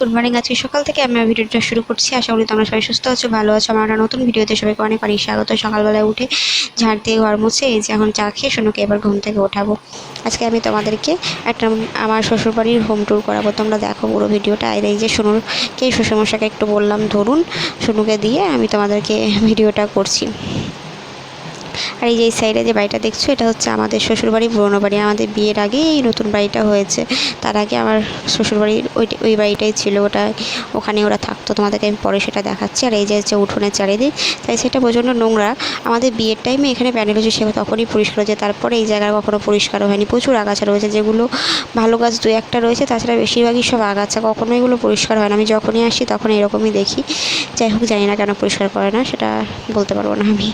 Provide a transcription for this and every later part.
Good morning আজকে সকাল থেকে আমি ভিডিওটা শুরু করছি। আশা করি তোমরা সবাই সুস্থ আছো, ভালো আছো। আমার নতুন ভিডিওতে সবাইকে অনেক অনেক স্বাগত। সকালবেলায় উঠে ঝাড় দিয়ে ঘর মুছে এই যে এখন চা খেয়ে সোনুকে এবার ঘুম থেকে ওঠাবো। আজকে আমি তোমাদেরকে একটা আমার শ্বশুরবাড়ির হোম ট্যুর করাবো। তোমরা দেখো পুরো ভিডিওটা। আর এই যে সোনুরকে শ্বশুরমশাকে একটু বললাম, ধরুন, সোনুকে দিয়ে আমি তোমাদেরকে ভিডিওটা করছি। আর এই যে এই সাইডে যে বাড়িটা দেখছ, এটা হচ্ছে আমাদের শ্বশুরবাড়ি, পুরোনো বাড়ি। আমাদের বিয়ের আগে এই নতুন বাড়িটা হয়েছে। তার আগে আমার শ্বশুরবাড়ির ওই ওই বাড়িটাই ছিল ওটা ওখানে ওরা থাকতো, তোমাদেরকে আমি পরে সেটা দেখাচ্ছি। আর এই যে হচ্ছে উঠোনের চারিদিক, তাই সেটা প্রচণ্ড নোংরা। আমাদের বিয়ের টাইমে এখানে প্যান্ডেল হচ্ছে সে তখনই পরিষ্কার হয়েছে। তারপরে এই জায়গা কখনো পরিষ্কার হয়নি। প্রচুর আগাছা রয়েছে, যেগুলো ভালো গাছ দু একটা রয়েছে, তাছাড়া বেশিরভাগই সব আগাছা। কখনো এগুলো পরিষ্কার হয় না। আমি যখনই আসি তখন এরকমই দেখি। যাই হোক, জানি না কেন পরিষ্কার করে না, সেটা বলতে পারব না আমি।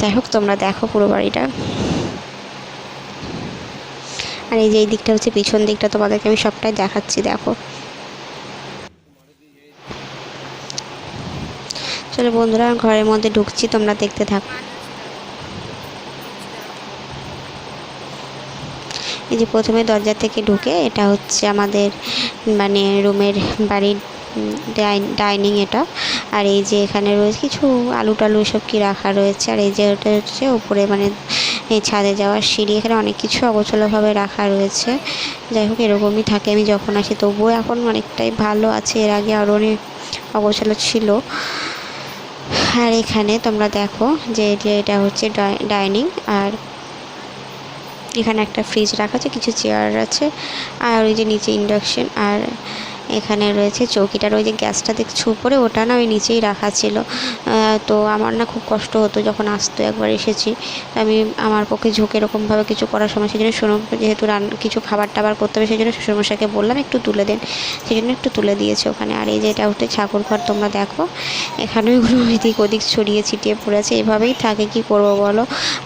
যাই হোক, তোমরা দেখো পুরো বাড়িটা। আর এই যে এই দিকটা হচ্ছে পিছন দিকটা, তোমাদেরকে আমি সবটাই দেখাচ্ছি, দেখো। চলো বন্ধুরা, ঘরের মধ্যে ঢুকছি, তোমরা দেখতে থাকো। এই যে প্রথমে দরজা থেকে ঢুকে, এটা হচ্ছে আমাদের মানে রুমের বাড়ির ডাইনিং এটা। আর এই যে এখানে রয়েছে কিছু আলু টালু সব কি রাখা রয়েছে। আর এই যে ওটা হচ্ছে উপরে মানে ছাদে যাওয়ার সিঁড়ি। এখানে অনেক কিছু অগোছলোভাবে রাখা রয়েছে। যাই হোক, এরকমই থাকে। আমি যখন আসি, তবুও এখন অনেকটাই ভালো আছে। এর আগে আরও অনেক অগোছলো ছিল। আর এখানে তোমরা দেখো যে এটা হচ্ছে ডাইনিং। আর এখানে একটা ফ্রিজ রাখা আছে, কিছু চেয়ার আছে। আর ওই যে নিচে ইন্ডাকশন। আর এখানে রয়েছে চৌকিটার ওই যে গ্যাসটা দেখছ উপরে ওটা না ওই নিচেই রাখা ছিল। তো আমার না খুব কষ্ট হতো যখন আসতো একবার এসেছি। তো আমি আমার পক্ষে ঝুঁকে এরকমভাবে কিছু করার সময় সেই জন্য শোনো যেহেতু রান, কিছু খাবার টাবার করতে হবে সেই জন্য শ্বশুরমশাইকে বললাম একটু তুলে দেন। সেই জন্য একটু তুলে দিয়েছে ওখানে। আর এই যে এটা উঠে ঠাকুর ঘর, তোমরা দেখো। এখানে ওইগুলো এদিক ওদিক ছড়িয়ে ছিটিয়ে পড়েছে এভাবেই থাকে, কি করব বলো?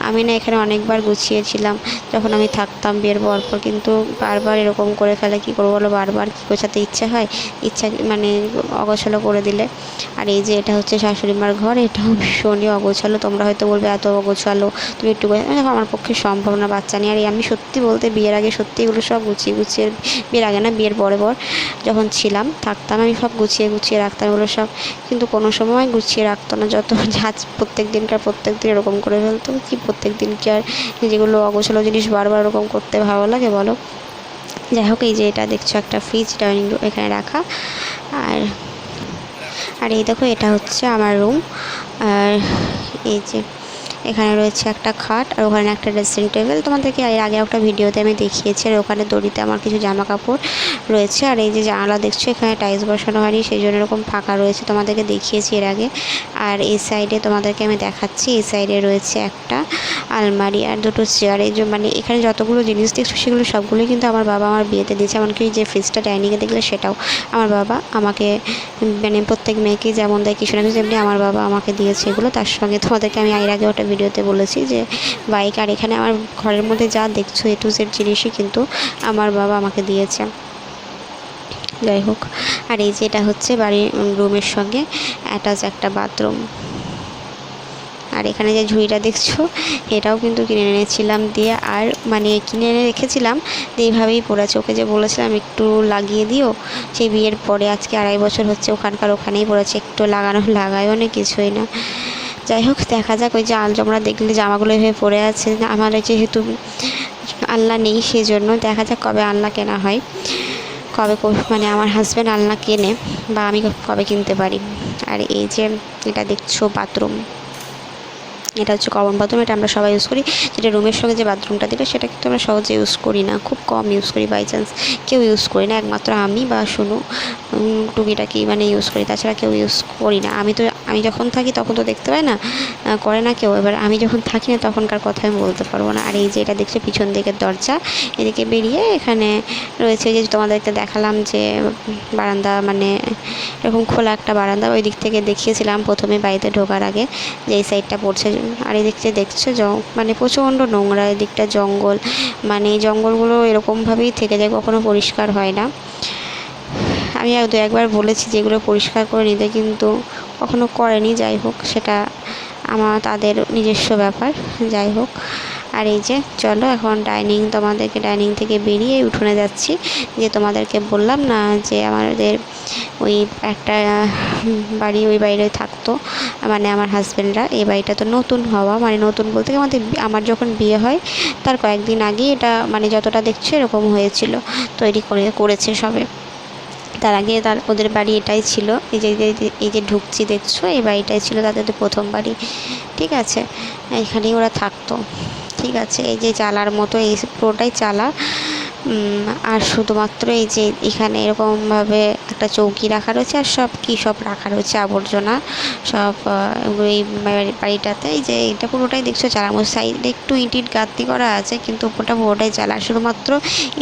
আমি না এখানে অনেকবার গুছিয়েছিলাম। যখন আমি থাকতাম বিয়ের পর পর, কিন্তু বারবার এরকম করে ফেলে, কি করব বলো? বারবার কী গোছাতে ইচ্ছা হয় ইচ্ছা মানে অগোছালো করে দিলে। আর এই যে এটা হচ্ছে শাশুড়ি মার ঘর এটাও ভীষণই অগোছালো। তোমরা হয়তো বলবে, এত অগোছালো, তুমি একটু আমার পক্ষে সম্ভব না বাচ্চা নিয়ে। আর আমি সত্যি বলতে বিয়ের আগে সত্যি এগুলো সব গুছিয়ে গুছিয়ে বিয়ের আগে না, বিয়ের পরে পর যখন ছিলাম, থাকতাম, আমি সব গুছিয়ে গুছিয়ে রাখতাম এগুলো সব। কিন্তু কোনো সময় গুছিয়ে রাখতো না, যত যা প্রত্যেক দিনকার প্রত্যেক দিন এরকম করে ফেলতো। কি প্রত্যেক দিন কি আর যেগুলো অগোছালো জিনিস বারবার এরকম করতে ভালো লাগে বলো? যাই হোক এই যে এটা দেখছ, একটা ফ্রিজ ডাইনিং রুম এখানে রাখা। আর আর এই দেখো, এটা হচ্ছে আমার রুম আর এই যে এখানে রয়েছে একটা খাট আর ওখানে একটা ড্রেসিং টেবিল তোমাদেরকে এর আগে একটা ভিডিওতে আমি দেখিয়েছি আর ওখানে দড়িতে আমার কিছু জামা কাপড় রয়েছে। আর এই যে জানালা দেখছ, এখানে টাইলস বসানো হয়নি, সেই জন্য এরকম ফাঁকা রয়েছে। তোমাদেরকে দেখিয়েছি এর আগে। আর এই সাইডে তোমাদেরকে আমি দেখাচ্ছি, এই সাইডে রয়েছে একটা আলমারি আর দুটো চেয়ার এই যে মানে এখানে যতগুলো জিনিস দেখছ, সেগুলো সবগুলোই কিন্তু আমার বাবা আমার বিয়েতে দিয়েছে। এমনকি যে ফ্রিজটা ডাইনিংয়ে দেখলে সেটাও আমার বাবা আমাকে মানে প্রত্যেক মেয়েকে যেমন দেয়, কিছু না কিছু তেমনি আমার বাবা আমাকে দিয়েছে এগুলো। তার সঙ্গে তোমাদেরকে আমি এর আগে ওটা ভিডিওতে বলেছি যে, বাইক আর এখানে আমার ঘরের মধ্যে যা দেখছ এ টু জেড জিনিসই কিন্তু আমার বাবা আমাকে দিয়েছে। যাই হোক, আর এই যে এটা হচ্ছে বাড়ির রুমের সঙ্গে অ্যাটাচ একটা বাথরুম আর এখানে যে ঝুড়িটা দেখছ, এটাও কিন্তু কিনে এনেছিলাম দিয়ে আর মানে কিনে এনে রেখেছিলাম, দিয়ে এইভাবেই পড়েছে ওকে যে বলেছিলাম একটু লাগিয়ে দিও, সেই বিয়ের পরে আজকে আড়াই বছর হচ্ছে, ওখানকার ওখানেই পড়েছে একটু লাগানো, লাগায়ও না, কিছুই না। যাই হোক, দেখা যাক ওই যে আলজমরা দেখলে জামাগুলো এভাবে পরে আছে। আমার যেহেতু আল্লাহ নেই সেই জন্য দেখা যাক কবে আল্লাহ কেনা হয়। কবে মানে আমার হাজব্যান্ড আলনা কেনে বা আমি কবে কিনতে পারি। আর এই যে এটা দেখছ বাথরুম এটা হচ্ছে কমন বাথরুম এটা আমরা সবাই ইউজ করি। যেটা রুমের সঙ্গে যে বাথরুমটা দিলে সেটা কিন্তু আমরা সহজে ইউজ করি না। খুব কম ইউজ করি বাই চান্স কেউ ইউজ করি না। একমাত্র আমি বা শুনু টুকিটাকি মানে ইউজ করি। তাছাড়া কেউ ইউজ করি না। আমি তো আমি যখন থাকি তখন তো দেখতে পাই না করে না কেউ। এবার আমি যখন থাকি না তখনকার কথা আমি বলতে পারব না। আর এই যে এটা দেখছে পিছন দিকের দরজা, এদিকে বেরিয়ে এখানে রয়েছে যে তোমাদেরকে দেখালাম যে বারান্দা মানে এরকম খোলা একটা বারান্দা। ওই দিক থেকে দেখিয়েছিলাম প্রথমে বাড়িতে ঢোকার আগে যে এই সাইডটা পড়ছে। আর এদিক দেখছ মানে প্রচণ্ড নোংরা এদিকটা জঙ্গল। মানে এই জঙ্গলগুলো এরকমভাবেই থেকে যায়, কখনো পরিষ্কার হয় না। আমি দু একবার বলেছি যেগুলো পরিষ্কার করে নিতে, কিন্তু কখনো করেনি, যাই হোক, সেটা আমার, তাদের নিজস্ব ব্যাপার, যাই হোক। আর এই যে, চলো, এখন ডাইনিং, তোমাদেরকে ডাইনিং থেকে বেরিয়ে উঠোনে যাচ্ছি। যে তোমাদেরকে বললাম না যে আমাদের ওই একটা বাড়ি ওই বাড়িতে থাকতো মানে আমার হাজব্যান্ডরা এই বাড়িটা তো নতুন হওয়া মানে নতুন বলতে আমাদের আমার যখন বিয়ে হয়, তার কয়েকদিন আগে এটা মানে যতটা দেখছ এরকম হয়েছিল, তৈরি করে, করেছে সবে। তার আগে তার ওদের বাড়ি এটাই ছিল। এই যে, এই যে- ঢুকছি দেখছ, এই বাড়িটাই ছিল তাদের প্রথম বাড়ি। ঠিক আছে? এখানেই ওরা থাকতো। ঠিক আছে? এই যে চালার মতো, এই পুরোটাই চালা আর শুধুমাত্র এই যে এখানে এরকমভাবে একটা চৌকি রাখা রয়েছে, আর সব কী সব রাখা রয়েছে, আবর্জনা, সব এই বাড়িটাতে। এই যে এটা পুরোটাই দেখছ চালার মধ্যে সাইডে একটু ইট ইট গাঁথনি করা আছে, কিন্তু ওপরটা পুরোটাই চালা শুধুমাত্র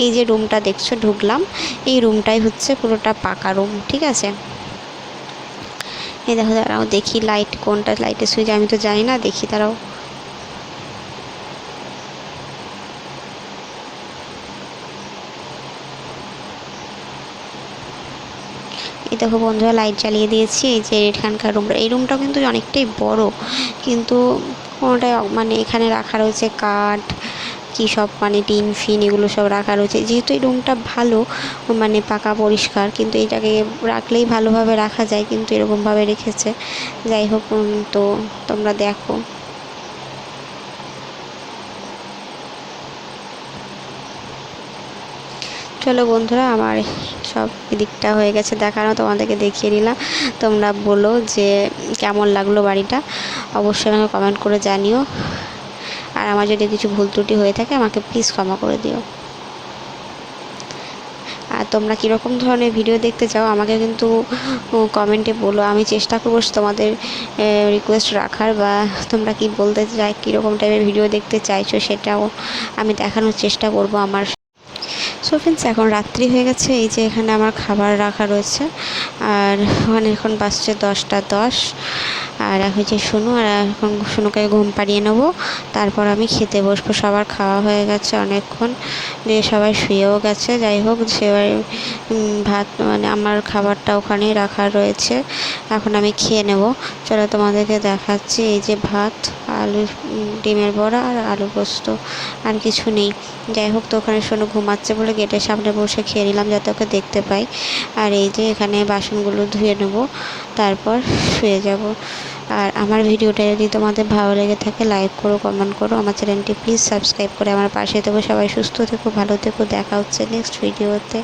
এই যে রুমটা দেখছ, ঢুকলাম, এই রুমটাই হচ্ছে পুরোটা পাকা রুম, ঠিক আছে? এই দেখো, দাঁড়াও, দেখি লাইট কোনটা লাইটের সুইচ আমি তো জানি না, দেখি, দাঁড়াও। এই দেখো বন্ধুরা লাইট জ্বালিয়ে দিয়েছি, এই যে এখানকার রুমটা এই রুমটাও কিন্তু অনেকটাই বড়, কিন্তু কোনোটাই মানে এখানে রাখা রয়েছে কাঠ, কী সব মানে টিন, ফিন, এগুলো সব রাখা রয়েছে। যেহেতু এই রুমটা ভালো মানে পাকা, পরিষ্কার, কিন্তু এটাকে রাখলেই ভালোভাবে রাখা যায়, কিন্তু এরকমভাবে রেখেছে। যাই হোক তো তোমরা দেখো। চলো বন্ধুরা, আমার সব এদিকটা হয়ে গেছে দেখানো, তোমাদেরকে দেখিয়ে নিলাম তোমরা বলো যে কেমন লাগল বাড়িটা। অবশ্যই আমাকে কমেন্ট করে জানিও। আর আমার যদি কিছু ভুল ত্রুটি হয়ে থাকে, আমাকে প্লিজ ক্ষমা করে দিও। আর তোমরা কীরকম ধরনের ভিডিও দেখতে চাও, আমাকে কিন্তু কমেন্টে বলো। আমি চেষ্টা করব তোমাদের রিকোয়েস্ট রাখার বা তোমরা কি বলতে চাই, কীরকম টাইপের ভিডিও দেখতে চাইছো সেটাও আমি দেখানোর চেষ্টা করব আমার সো ফ্রেন্ডস এখন রাত্রি হয়ে গেছে। এই যে এখানে আমার খাবার রাখা রয়েছে। আর ওখানে এখন বাসছে দশটা দশ। আর যে শুনু আর এখন শুনুকে ঘুম পাড়িয়ে নেব। তারপর আমি খেতে বসবো। সবার খাওয়া হয়ে গেছে অনেকক্ষণ। দিয়ে সবাই শুয়েও গেছে। যাই হোক সেবার ভাত মানে আমার খাবারটা ওখানেই রাখা রয়েছে। এখন আমি খেয়ে নেব। চলো তোমাদেরকে দেখাচ্ছি এই যে ভাত। আলু ডিমের বড়া আর আলু পোস্ত আর কিছু নেই। যাই হোক, তো ওখানে শোনো ঘুমাচ্ছে বলে গেটের সামনে বসে খেয়ে নিলাম যাতে ওকে দেখতে পাই। আর এই যে এখানে বাসনগুলো ধুয়ে নেব, তারপর শুয়ে যাব। আর আমার ভিডিওটা যদি তোমাদের ভালো লেগে থাকে লাইক করো কমেন্ট করো। আমার চ্যানেলটি প্লিজ সাবস্ক্রাইব করে আমার পাশে থেকো। সবাই সুস্থ থেকো, ভালো থেকো। দেখা হচ্ছে নেক্সট ভিডিওতে